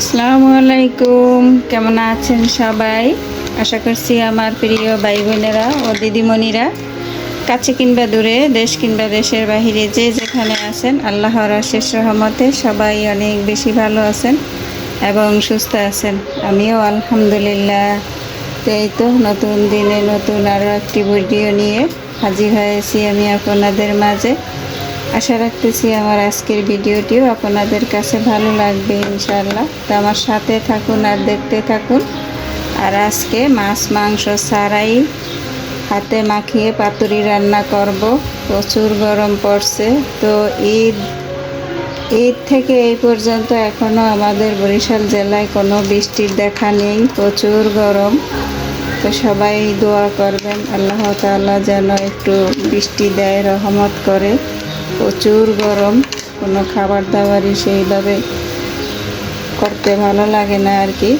আসসালামু আলাইকুম। কেমন আছেন সবাই? আশা করছি আমার প্রিয় ভাই বোনেরা ও দিদিমণিরা। কাছে কিংবা দূরে, দেশ কিংবা দেশের বাহিরে যে যেখানে আছেন, আল্লাহর শেষ রহমতে সবাই অনেক বেশি ভালো আছেন এবং সুস্থ আছেন। আমিও আলহামদুলিল্লাহ। এই তো নতুন দিনে নতুন আরও একটি ভিডিও নিয়ে হাজির হয়েছি আমি আপনাদের মাঝে। আশা রাখতেছি আমার আজকের ভিডিওটিও আপনাদের কাছে ভালো লাগবে ইনশাল্লাহ তো আমার সাথে থাকুন আর দেখতে থাকুন। আর আজকে মাছ, মাংস ছাড়াই হাতে মাখিয়ে পাতুরি রান্না করব। প্রচুর গরম পড়ছে। তো ঈদ ঈদ থেকে এই পর্যন্ত এখনও আমাদের বরিশাল জেলায় কোনো বৃষ্টির দেখা নেই। প্রচুর গরম। তো সবাই দোয়া করবেন, আল্লাহ তাআলা যেন একটু বৃষ্টি দেয়, রহমত করে। প্রচুর গরম, কোনো খাবার দাবারই সেইভাবে করতে ভালো লাগে না আর কি।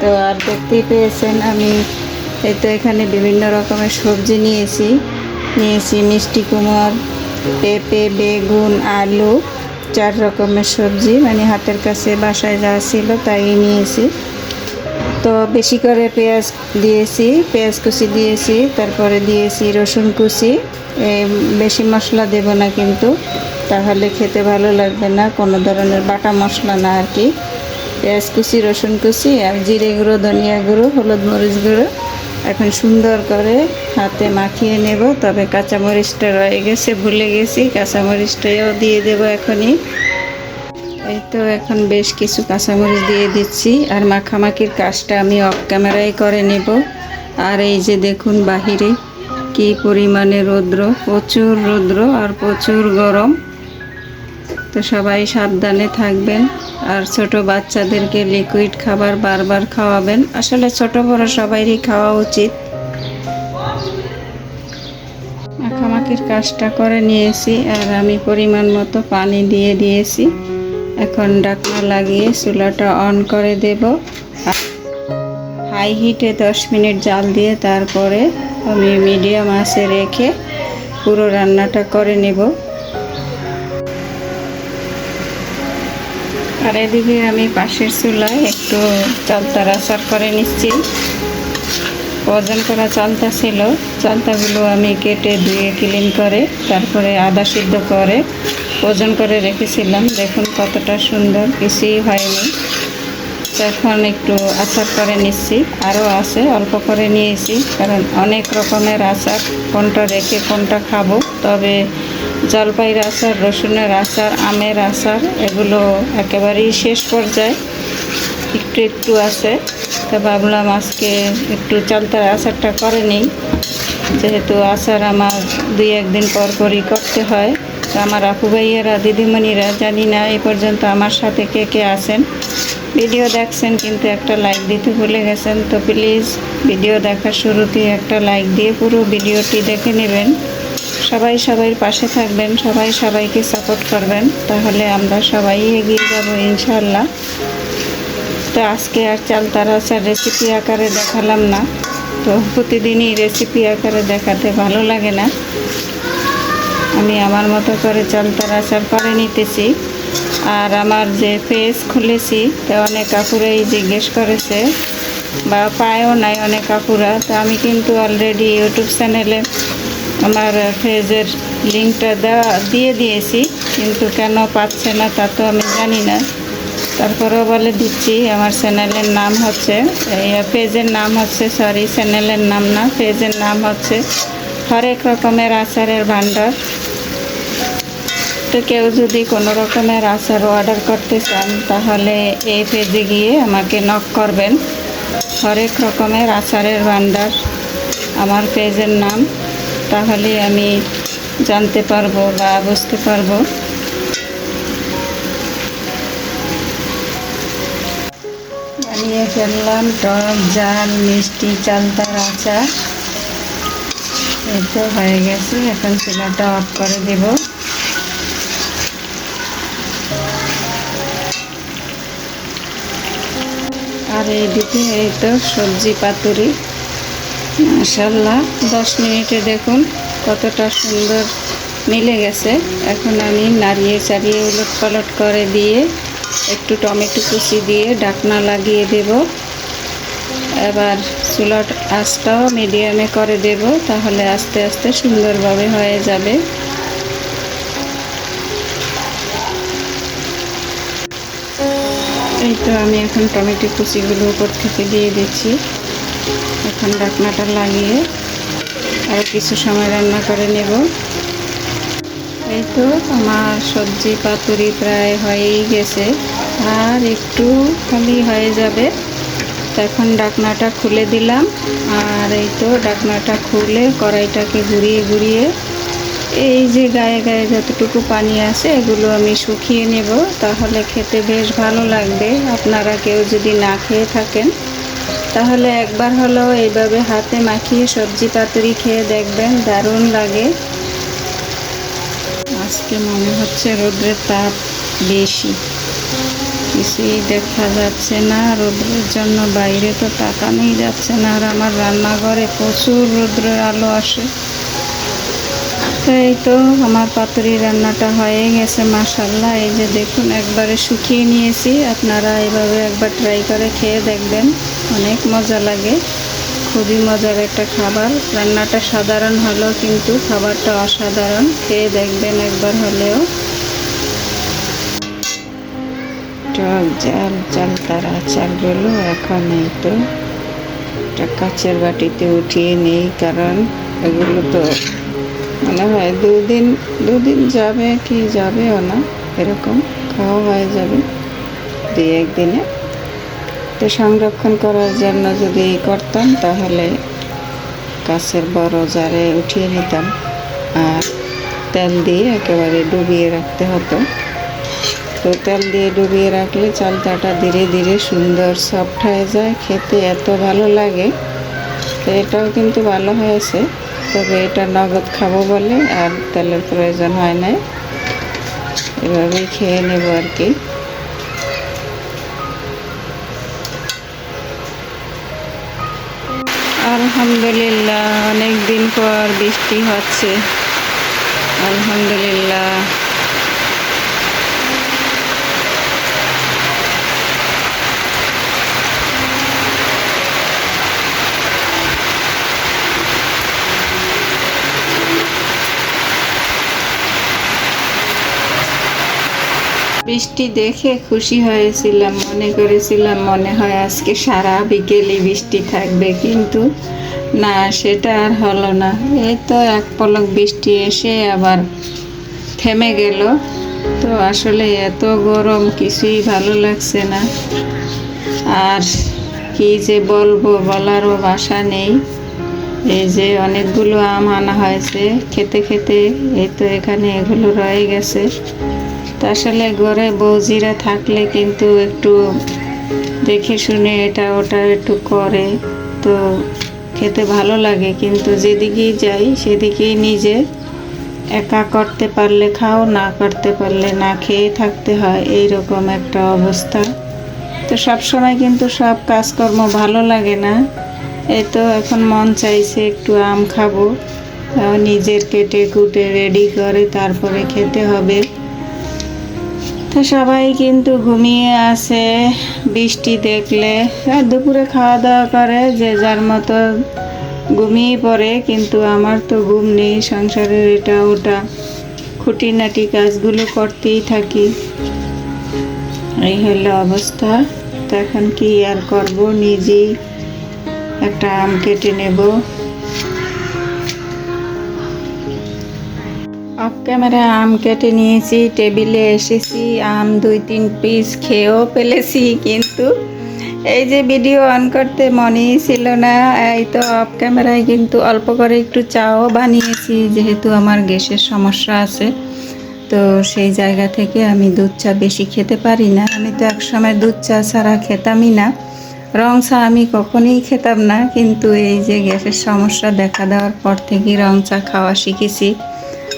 তো আর দেখতেই পেয়েছেন আমি, এই তো এখানে বিভিন্ন রকমের সবজি নিয়েছি। নিয়েছি মিষ্টি কুমড়, পেঁপে, বেগুন, আলু, চার রকমের সবজি। মানে হাতের কাছে বাসায় যা ছিল তাই নিয়েছি। তো বেশি করে পেঁয়াজ দিয়েছি, পেঁয়াজ কুচি দিয়েছি, তারপরে দিয়েছি রসুন কুচি। বেশি মশলা দেব না কিন্তু। তাহলে খেতে ভালো লাগবে না, কোনো ধরনের বাটা মশলা না আর কি। পেঁয়াজ কুচি, রসুন কুচি, আর জিরে গুঁড়ো, ধনিয়া গুঁড়ো, হলুদ মরিচ গুঁড়ো। এখন সুন্দর করে হাতে মাখিয়ে নেব, তবে কাঁচামরিচটা রয়ে গেছে, ভুলে গেছি, কাঁচামরিচটাও দিয়ে দেবো এখনই। এই তো এখন বেশ কিছু কাঁচামরিচ দিয়ে দিচ্ছি, আর মাখামাখির কাজটা আমি অফ ক্যামেরায় করে নেব। আর এই যে দেখুন বাহিরে কি পরিমাণে রৌদ্র? প্রচুর রৌদ্র আর প্রচুর গরম। তো সবাই সাবধানে থাকবেন আর ছোট বাচ্চাদেরকে লিকুইড খাবার বারবার খাওয়াবেন। আসলে ছোট বড় সবাইরই খাওয়া উচিত। মাখামাখির কাজটা করে নিয়েছি আর আমি পরিমাণ মতো পানি দিয়ে দিয়েছি। এখন ঢাকনা লাগিয়ে চুলাটা অন করে দেব। হাই হিটে দশ মিনিট জাল দিয়ে তারপরে আমি মিডিয়াম আঁচে রেখে পুরো রান্নাটা করে নেব। আর এদিকে আমি পাশের চুলায় একটু চালতা আচার করে নিচ্ছি। ওজন করা চালতা ছিল চালতাগুলো আমি কেটে ধুয়ে ক্লিন করে তারপরে আদা সিদ্ধ করে ওজন করে রেখেছিলাম। দেখুন কতটা সুন্দর, কিছুই হয়নি। এখন একটু আচার করে নিচ্ছি। আরও আছে, অল্প করে নিয়েছি, কারণ অনেক রকমের আচার, কোনটা রেখে কোনটা খাব। তবে জলপাইয়ের আচার, রসুনের আচার, আমের আচার, এগুলো একেবারেই শেষ পর্যায়ে। একটু একটু আছে, তো ভাবলাম আজকে একটু চালতার আচারটা করে নিই। যেহেতু আচার আমার দুই একদিন পর পরই করতে হয় আমার আপু ভাইয়েরা, দিদিমণিরা জানি না এই পর্যন্ত আমার সাথে কে কে আছেন। ভিডিও দেখছেন কিন্তু একটা লাইক দিতে ভুলে গেছেন, তো প্লিজ ভিডিও দেখার শুরুতেই একটা লাইক দিয়ে পুরো ভিডিওটি দেখে নেবেন। সবাই সবাই পাশে থাকবেন, সবাই সবাইকে সাপোর্ট করবেন, তাহলে আমরা সবাই এগিয়ে যাব ইনশাল্লাহ তো আজকে আর চাল তার আচার রেসিপি আকারে দেখালাম না, তো প্রতিদিনই রেসিপি আকারে দেখাতে ভালো লাগে না। আমি আমার মতো করে চাল তার আচার করে নিতেছি। আর আমার যে পেজ খুলেছি, তো অনেক কাকুরাই জিজ্ঞেস করেছে, বা পায়ও নাই অনেক কাকুরা তো আমি কিন্তু অলরেডি ইউটিউব চ্যানেলে আমার ফেজের লিঙ্কটা দেওয়া, দিয়ে দিয়েছি, কিন্তু কেন পাচ্ছে না তা তো আমি জানি না। তারপরেও বলে দিচ্ছি, আমার চ্যানেলের নাম হচ্ছে পেজের নাম হচ্ছে সরি চ্যানেলের নাম না পেজের নাম হচ্ছে হরেক রকমের আচারের ভাণ্ডার। তো কেউ যদি কোনো রকমের আচার অর্ডার করতে চান, তাহলে এই পেজে গিয়ে আমাকে নক করবেন। হরেক রকমের আচারের ভান্ডার আমার পেজের নাম, তাহলে আমি জানতে পারব বা বুঝতে পারব। বানিয়ে ফেললাম টক, জাল, মিষ্টি, চালতার আচার। এই তো হয়ে গেছে, এখন চুলাটা অফ করে দেব। এইদিকে এই তো সবজি পাতুরি। মাসাল্লাহ দশ মিনিটে দেখুন কতটা সুন্দর মিলে গেছে। এখন আমি নাড়িয়ে চাড়িয়ে উলট পালট করে দিয়ে একটু টমেটো কুচি দিয়ে ডাকনা লাগিয়ে দেব। এবার চুলার আঁচটাও মিডিয়ামে করে দেব, তাহলে আস্তে আস্তে সুন্দরভাবে হয়ে যাবে। এই তো আমি এখন টমেটো কুচিগুলো উপর থেকে দিয়ে দিচ্ছি। এখন ডাকনাটা লাগিয়ে আর কিছু সময় রান্না করে নেব। এই তো আমার সবজি পাতুরি প্রায় হয়েই গেছে। আর একটু খালি হয়ে যাবে। এখন ডাকনাটা খুলে দিলাম। আর এই তো ডাকনাটা খুলে কড়াইটাকে ঘুরিয়ে ঘুরিয়ে এই যে গায়ে গায়ে যতটুকু পানি আছে, এগুলো আমি শুকিয়ে নেব। তাহলে খেতে বেশ ভালো লাগবে। আপনারা কেউ যদি না খেয়ে থাকেন, তাহলে একবার হলেও এইভাবে হাতে মাখিয়ে সবজি পাতুরি খেয়ে দেখবেন, দারুণ লাগে। আজকে মনে হচ্ছে রোদ্রের তাপ বেশি। কিছুই দেখা যাচ্ছে না, রোদ্রের জন্য বাইরে তো তাকানোই যাচ্ছে না, আর আমার রান্নাঘরে প্রচুর রোদ্রের আলো আসে। তো এই তো আমার পাতুরি রান্নাটা হয়ে গেছে মাসাল্লাহ এই যে দেখুন, একবারে শুকিয়ে নিয়েছি। আপনারা এভাবে একবার ট্রাই করে খেয়ে দেখবেন। অনেক মজা লাগে। খুবই মজার একটা খাবার। রান্নাটা সাধারণ হলেও কিন্তু খাবারটা অসাধারণ। খেয়ে দেখবেন একবার হলেও। টক জাল চাল তারা চালগুলো এখন এই তো একটা বাটিতে উঠিয়ে নেই, কারণ এগুলো তো মনে হয়, দুদিন দুদিন যাবে কি যাবেও না, এরকম, খাওয়া হয়ে যাবে। দুই একদিনে তো সংরক্ষণ করার জন্য যদি করতাম, তাহলে কাছের বড় জারে উঠিয়ে নিতাম। আর তেল দিয়ে একেবারে ডুবিয়ে রাখতে হতো। তো তেল দিয়ে ডুবিয়ে রাখলে চালতাটা ধীরে ধীরে সুন্দর সফট হয়ে যায়, খেতে এত ভালো লাগে। তো এটাও কিন্তু ভালো হয়েছে। তবে এটা নগদ খাব বলে আর তেলের প্রয়োজন হয় না এভাবেই খেয়ে নেব আর কি। আলহামদুলিল্লাহ অনেক দিন পর বৃষ্টি হচ্ছে। আলহামদুলিল্লাহ। বৃষ্টি দেখে খুশি হয়েছিলাম, মনে করেছিলাম মনে হয় আজকে সারা বিকেলই বৃষ্টি থাকবে, কিন্তু না, সেটা আর হলো না। এই তো এক পলক বৃষ্টি এসে আবার থেমে গেল। তো আসলে এত গরম, কিছুই ভালো লাগছে না। আর কি যে বলব, বলারও ভাষা নেই। এই যে অনেকগুলো আম আনা হয়েছে, খেতে খেতে এই তো এখানে এগুলো রয়ে গেছে। তো আসলে ঘরে বৌজিরা থাকলে কিন্তু একটু দেখে শুনে এটা ওটা একটু করে। তো খেতে ভালো লাগে, কিন্তু যেদিকেই যাই সেদিকেই নিজে একা করতে পারলে খাও, না করতে পারলে না খেয়ে থাকতে হয় এই রকম একটা অবস্থা। তো সব সময় কিন্তু সব কাজকর্ম ভালো লাগে না। এই তো এখন মন চাইছে একটু আম খাব। নিজের কেটে কুটে রেডি করে তারপরে খেতে হবে। তো সবাই কিন্তু ঘুমিয়ে আছে, বৃষ্টি দেখলে। দুপুরে খাওয়া দাওয়া করে, যে যার মতো ঘুমিয়ে পড়ে, কিন্তু আমার তো ঘুম নেই, সংসারের এটা ওটা। খুঁটিনাটি কাজগুলো করতেই থাকি। এই হলো অবস্থা। তো এখন কি আর করব? নিজেই একটা আম কেটে নেব। অফ ক্যামেরা আম কেটে নিয়েছি, টেবিলে এসেছি, আম দুই তিন পিস খেয়েও ফেলেছি কিন্তু এই যে ভিডিও অন করতে মনেই ছিল না, এই তো অফ ক্যামেরায় কিন্তু অল্প করে একটু চাও বানিয়েছি, যেহেতু আমার গ্যাসের সমস্যা আছে। তো সেই জায়গা থেকে আমি দুধ চা বেশি খেতে পারি না। আমি তো একসময় দুধ চা ছাড়া খেতামই না। রং চা আমি কখনোই খেতাম না, কিন্তু এই যে গ্যাসের সমস্যা দেখা দেওয়ার পর থেকেই রং চা খাওয়া শিখেছি।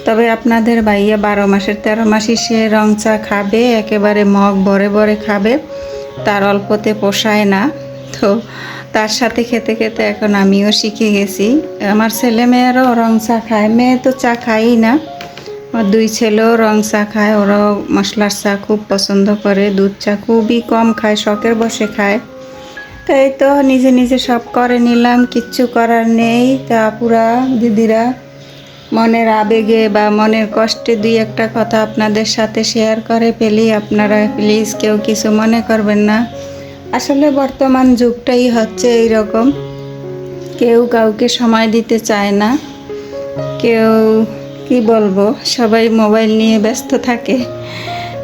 তবে আপনাদের ভাইয়া বারো মাসের, তেরো মাসই সে রং চা খাবে, একেবারে মগ ভরে ভরে খাবে। তার অল্পতে পোষায় না। তো তার সাথে খেতে খেতে এখন আমিও শিখে গেছি। আমার ছেলে মেয়েরাও রং চা খায়। মেয়ে তো চা খায়ই না। আমার দুই ছেলেও রং চা খায়। ওরাও মশলার চা খুব পছন্দ করে। দুধ চা খুবই কম খায়, শখের বসে খায়। তো এই তো নিজে নিজে সব করে নিলাম। কিচ্ছু করার নেই। তা পুরা দিদিরা মনের আবেগে বা মনের কষ্টে দুই একটা কথা আপনাদের সাথে শেয়ার করে পেলি আপনারা প্লিজ কেউ কিছু মনে করবেন না। আসলে বর্তমান যুগটাই হচ্ছে এই রকম কেউ কাউকে সময় দিতে চায় না। কেউ, কি বলব, সবাই মোবাইল নিয়ে ব্যস্ত থাকে।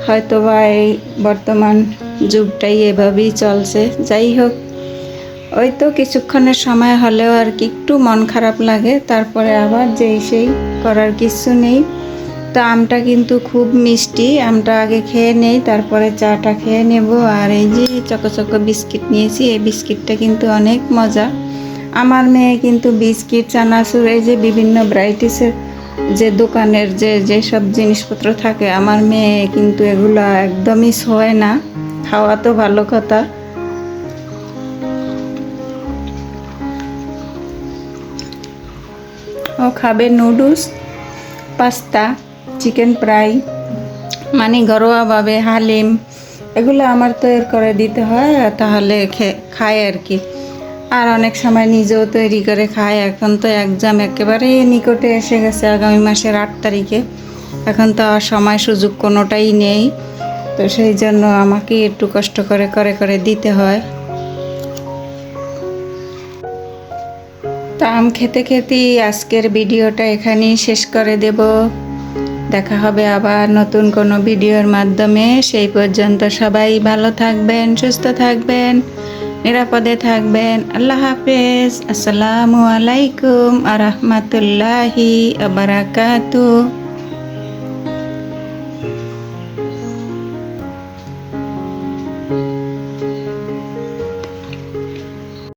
হয়তো বা এই বর্তমান যুগটাই এভাবেই চলছে। যাই হোক ওই তো কিছুক্ষণের সময় হলেও আর কি একটু মন খারাপ লাগে, তারপরে আবার যেই সেই করার কিছু নেই। তো আমটা কিন্তু খুব মিষ্টি, আমটা আগে খেয়ে নেই, তারপরে চাটা খেয়ে নেব। আর এই যে চকো বিস্কিট নিয়েছি, এই বিস্কিটটা কিন্তু অনেক মজা। আমার মেয়ে কিন্তু বিস্কিট, চানাচুর, এই যে বিভিন্ন ভ্যারাইটিসের যে দোকানের যে যেসব জিনিসপত্র থাকে, আমার মেয়ে কিন্তু এগুলো একদমই সয় না। খাওয়া তো ভালো কথা। ও খাবে নুডলস, পাস্তা, চিকেন ফ্রাই মানে ঘরোয়াভাবে হালিম। এগুলো আমার তৈরি করে দিতে হয়, তাহলে খায় আর কি। আর অনেক সময় নিজেও তৈরি করে খায়। এখন তো এক্সাম একেবারে নিকটে এসে গেছে আগামী মাসের আট তারিখে। এখন তো আর সময় সুযোগ কোনোটাই নেই। তো সেই জন্য আমাকে একটু কষ্ট করে করে করে দিতে হয়। তা আম খেতে খেতেই আজকের ভিডিওটা এখানেই শেষ করে দেব। দেখা হবে আবার নতুন কোনো ভিডিওর মাধ্যমে। সেই পর্যন্ত সবাই ভালো থাকবেন, সুস্থ থাকবেন, নিরাপদে থাকবেন। আল্লাহ হাফেজ। আসসালামু আলাইকুম আ রহমতুল্লাহি আবরাকাতু